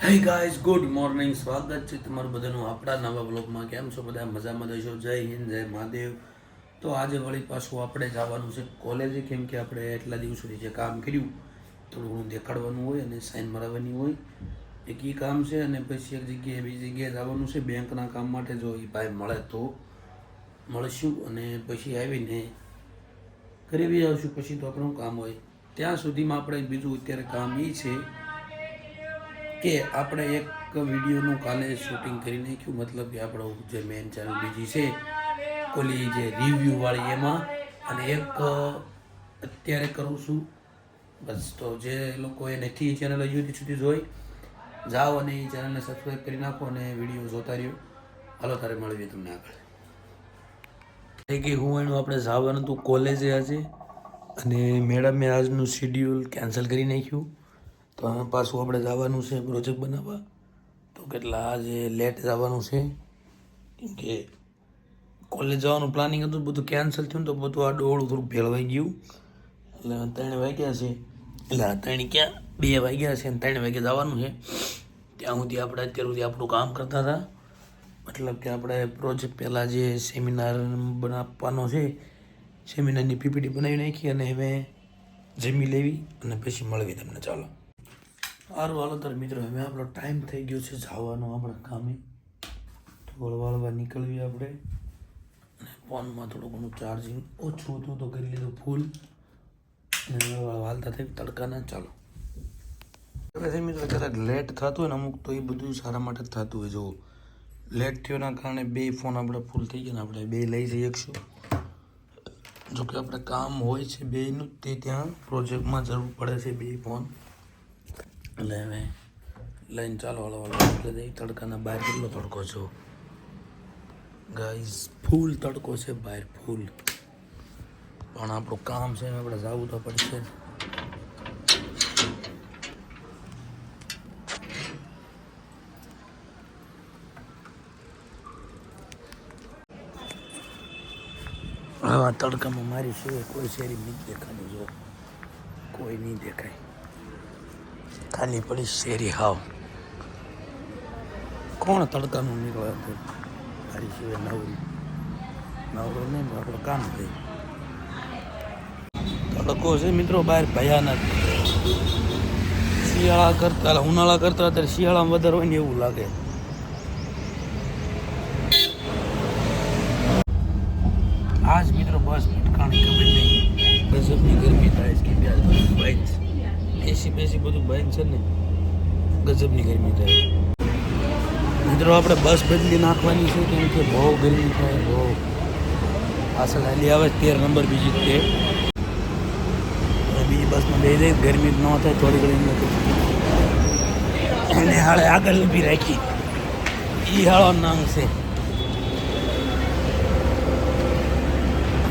Hey guys good morning સ્વાગત છે તમારું બધાનું આપણા નવા બ્લોગમાં કેમ છો બધા? મજામાં જશો જય હિન્દ, જય મહાદેવ. તો આજે વળી પાછું આપણે જવાનું છે કોલેજે કેમ કે આપણે એટલા દિવસોથી જે કામ કર્યું, થોડું ઘણું દેખાડવાનું હોય અને સાઇન મરાવવાની હોય. એક એ કામ છે અને પછી એક જગ્યાએ બીજી જગ્યાએ જવાનું છે. બેંકના કામ માટે જો એ ભાઈ મળે તો મળશું અને પછી આવીને ઘરે બી આવશું. પછી તો આપણું કામ હોય. ત્યાં સુધીમાં આપણે બીજું અત્યારે કામ એ છે કે આપણે એક વિડીયોનું કાલે શૂટિંગ કરી નાખ્યું, મતલબ કે આપણો જે મેન ચેનલ બીજી છે ઓલી જે રિવ્યૂવાળી એમાં, અને એક અત્યારે કરું છું. બસ તો જે લોકોએ નથી ચેનલ હજુ સુધી જોઈ, જાઓ અને એ ચેનલને સબસ્ક્રાઈબ કરી નાખો અને વીડિયો જોતા રહ્યો. હાલો, તારે મળીએ તમને આગળ. થઈ ગઈ હું એનું આપણે જવાનું હતું કોલેજે આજે, અને મેડમે આજનું શિડ્યુલ કેન્સલ કરી નાખ્યું. તો પાછું આપણે જવાનું છે પ્રોજેક્ટ બનાવવા. તો કેટલા આજે લેટ જવાનું છે. કેમ કે કોલેજ જવાનું પ્લાનિંગ હતું બધું કેન્સલ થયું તો બધું આ ડોળું થોડું ભેળવાઈ ગયું. એટલે ત્રણ વાગ્યા છે. એટલે ત્રણ ક્યાં? બે વાગ્યા છે અને ત્રણ વાગે જવાનું છે. ત્યાં સુધી આપણે અત્યાર સુધી આપણું કામ કરતા હતા. મતલબ કે આપણે પ્રોજેક્ટ પહેલાં જે સેમિનાર બનાવવાનો છે સેમિનારની પીપીટી બનાવી નાખી અને હવે જમી લેવી અને પછી મળવી તમને. ચાલો. સારું હાલો તાર મિત્રો, હવે આપણો ટાઈમ થઈ ગયો છે જવાનો, આપણા કામે. થોડું વાળવા નીકળવી આપણે. અને ફોનમાં થોડું ઘણું ચાર્જિંગ ઓછું હતું તો કરી લીધું ફૂલ અને હવે વાલતા થઈ તડકાના, ચાલો. હવે મિત્રો, કદાચ લેટ થતું હોય ને અમુક, તો એ બધું સારા માટે જ થતું હોય જો લેટ થયોના કારણે બે ફોન આપણે ફૂલ થઈ ગયા ને આપણે બે લઈ જઈ શકશું જોકે આપણે કામ હોય છે બેનું તે ત્યાં પ્રોજેક્ટમાં જરૂર પડે છે બે ફોન એટલે હવે લઈને ચાલો, હળો હળો, એટલે જઈ તડકાના બહાર કેટલો તડકો છો? ગાઈઝ ફૂલ તડકો છે બહાર ફૂલ પણ આપણું કામ છે આપણે જવું તો પડશે. આવા તડકામાં મારી સિવાય કોઈ શેરી નહીં દેખાતું જો. કોઈ નહીં દેખાય. ખાલી પડી શેરી હાવ. કોણ તડકાનું નીકળે છે મારી સિવાય નવરી? નવરો નહીં, પણ આપણું કામ થઈ તડકો છે મિત્રો, બહાર ભયાનક. શિયાળા કરતા, ઉનાળા કરતા અત્યારે શિયાળામાં વધારે હોય ને એવું લાગે. આજ મિત્રો બસ ભટકાણી ખબર નહીં. ગજબની ગરમી થાય છે, કે બે એસી બેસી બધું બંધ છે ને, ગજબની ગરમી થાય. મિત્રો, આપણે બસ બદલી નાખવાની છે, કેમ કે બહુ ગરમી થાય, બહુ. પાછળ હાલી આવે, તેર નંબર બીજી તે બીજી બસમાં બે જાય, ગરમી ન થાય, થોડી ઘણી એને હાળે આગળ ઊભી રાખી. એ હાળો નામ છે.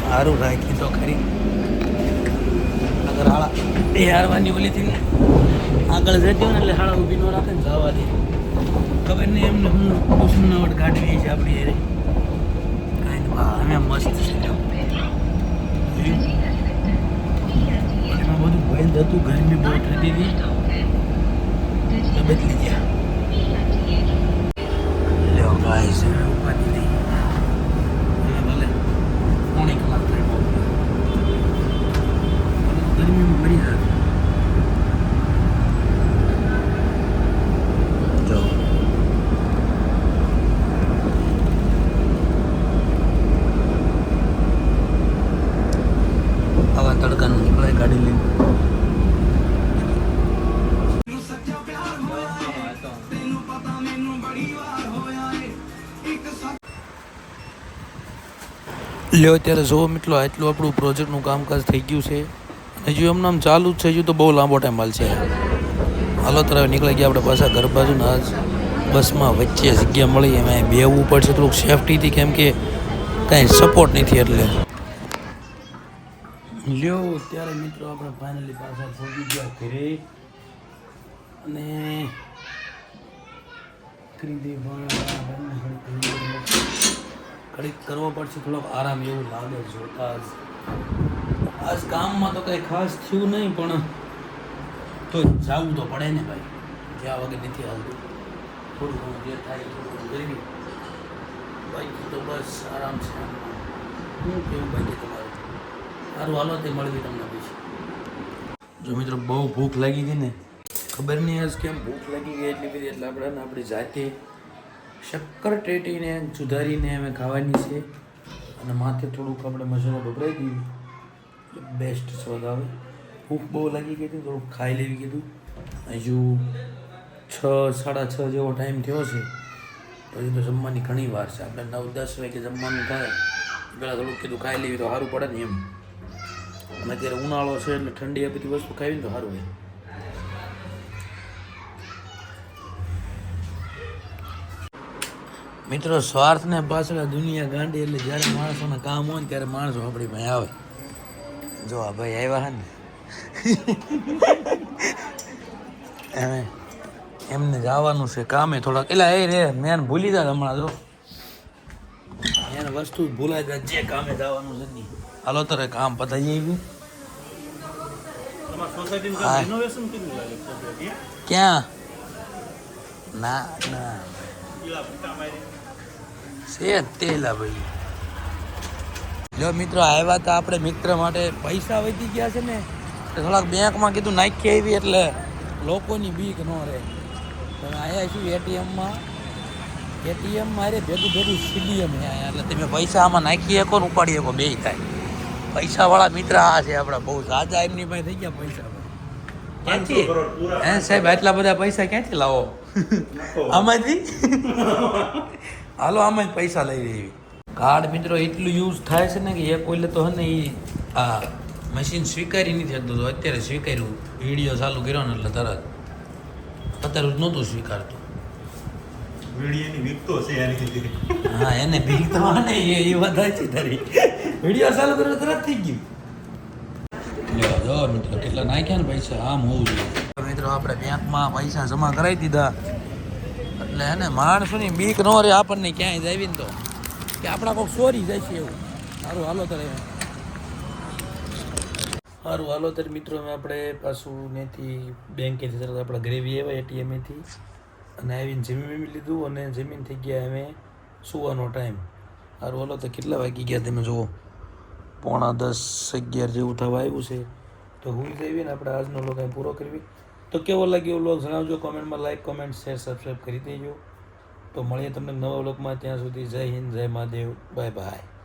સારું રાખી તો ખરી. અગર હાળા. એ હારવાની ઓલી થી આગળ જતી ને એટલે હાળા ઊભી ન રાખે ને જવા દે ખબર નહીં એમને હું કુસુમનાવટ કાઢવી છે આપણી એરે કાંઈ અમે મસ્ત છે. એમાં બધું બંધ હતું ગરમી બહુ થતી હતી. બદલી ગયા. લ્યો ગાઈસ નહીં. અને ભલે, પોણી કલાક લ્યો, અત્યારે જોવો મિત્રો, આટલું આપણું પ્રોજેક્ટનું કામકાજ થઈ ગયું છે. હજુ એમને આમ ચાલુ જ છે, હજુ તો બહુ લાંબો ટાઈમ હાલ છે. હાલો તરફ નીકળી ગયા આપણે પાછા ઘર બાજુને. આજ બસમાં વચ્ચે જગ્યા મળી, એમાં બેવું પડશે, થોડુંક સેફટીથી કેમ કે કાંઈ સપોર્ટ નથી એટલે. લ્યો, ત્યારે મિત્રો આપણે ફાઇનલી પાછા પહોંચી ગયા ઘરે. અને ખરીદી પણ ઘડીક કરવો પડશે, થોડોક આરામ એવું લાગે જોતા જ આજ કામમાં તો કંઈ ખાસ થયું નહીં, પણ તો જવું તો પડે ને ભાઈ. જ્યાં વગર નથી હાલતું. થોડું ઘણું જે થાય થોડું કરવી બાકી તો બસ આરામ છે હું કેવું બાકી તમારું? સારું હાલો, તે મળવી તમને પછી. જો મિત્રો, બહુ ભૂખ લાગી હતી ને. ખબર નહીં આજ કેમ ભૂખ લાગી ગઈ એટલી બધી, એટલે આપણે આપણી જાતે શક્કર ટેટીને સુધારીને અમે ખાવાની છે. અને માથે થોડુંક આપણે મસાલો ભભરાઈ દીધું બેસ્ટ સ્વાદ આવે. ભૂખ બહુ લાગી ગઈ હતી, થોડુંક ખાઈ લેવી કીધું. હજુ છ, સાડા છ જેવો ટાઈમ થયો છે. પછી તો જમવાની ઘણી વાર છે. આપણે નવ, દસ વાગે જમવાનું થાય. પહેલાં થોડુંક કીધું ખાઈ લેવી તો સારું પડે ને એમ. અને અત્યારે ઉનાળો છે એટલે ઠંડી આ બધી વસ્તુ ખાવી તો સારું હોય. મિત્રો સ્વાર્થ ને પાછળ દુનિયા ગાંડી એટલે જ્યારે માણસોના કામ હોય ને ત્યારે માણસો આપણી ભાઈ આવે. જો આ ભાઈ આવ્યા હે ને. એમે એમને જવાનું છે કામે થોડાક. એટલે એ રે મેં ભૂલી જાય હમણાં જો. એને વસ્તુ ભૂલાય જાય જે કામે જવાનું છે નહીં હાલો તારે કામ પતાઈ આવ્યું? ક્યાં? ના ના. છે તેલા ભાઈ જો મિત્રો આવ્યા તા આપણે મિત્ર માટે પૈસા વધી ગયા છે ને થોડાક બેંકમાં કીધું નાખી આવી એટલે લોકોની બીક ન રહે. તમે આવ્યા છું એટીએમમાં? એટીએમ મારે ભેગું ભેગું સીડીએમ અહીંયા એટલે તમે પૈસા આમાં નાખી શકો ને ઉપાડી શકો બે થાય. પૈસાવાળા મિત્ર આ છે આપણા બહુ સાજા એમની પાસે થઈ ગયા પૈસા. ક્યાંથી 500 હે સાહેબ આટલા બધા પૈસા ક્યાંથી લાવો? આમાંથી? હાલો આમાં જ પૈસા લઈ રહી કાર્ડ મિત્રો એટલું યુઝ થાય છે ને કે એક ઓલે તો હે ને એ આ મશીન સ્વીકારી નથી શકતું. હતું અત્યારે સ્વીકાર્યું. વીડિયો ચાલુ કર્યો ને એટલે તરત. અત્યારે નહોતું સ્વીકારતું. વીડિયોની છે હા એને ભીખ તો ને એ એ વધારે છે તારી. વીડિયો ચાલુ કર્યો તરત થઈ ગયું. જો મિત્રો કેટલા નાખ્યા ને પૈસા. આમ હોવું જોઈએ મિત્રો આપણે બેંકમાં પૈસા જમા કરાવી દીધા. એટલે હે ને, માણસોની બીક ન રહે, આપણને ક્યાંય જાવી તો. કે આપણા કોઈક ચોરી જાય છે એવું. સારું, હાલો તારે. સારું, હાલો તારે મિત્રો, અમે આપણે પાછું નેથી બેંકેથી તરત આપણા ગ્રેવી આવ્યા એટીએમેથી અને આવીને જમીન લીધું અને જમીન થઈ ગયા અમે સુવાનો ટાઈમ સારું, હાલો તો કેટલા વાગી ગયા તમે જુઓ. પોણા દસ અગિયાર જેવું થવા આવ્યું છે. તો હું જઈએ ને આપણે આજનો લોકો પૂરો કરવી. તો કેવો લાગ્યો વ્લોગ જણાવજો કોમેન્ટમાં લાઈક કોમેન્ટ શેર સબસ્ક્રાઈબ કરી દેજો. તો મળીએ તમને નવા વ્લોગમાં ત્યાં સુધી જય હિન્દ, જય મહાદેવ બાય બાય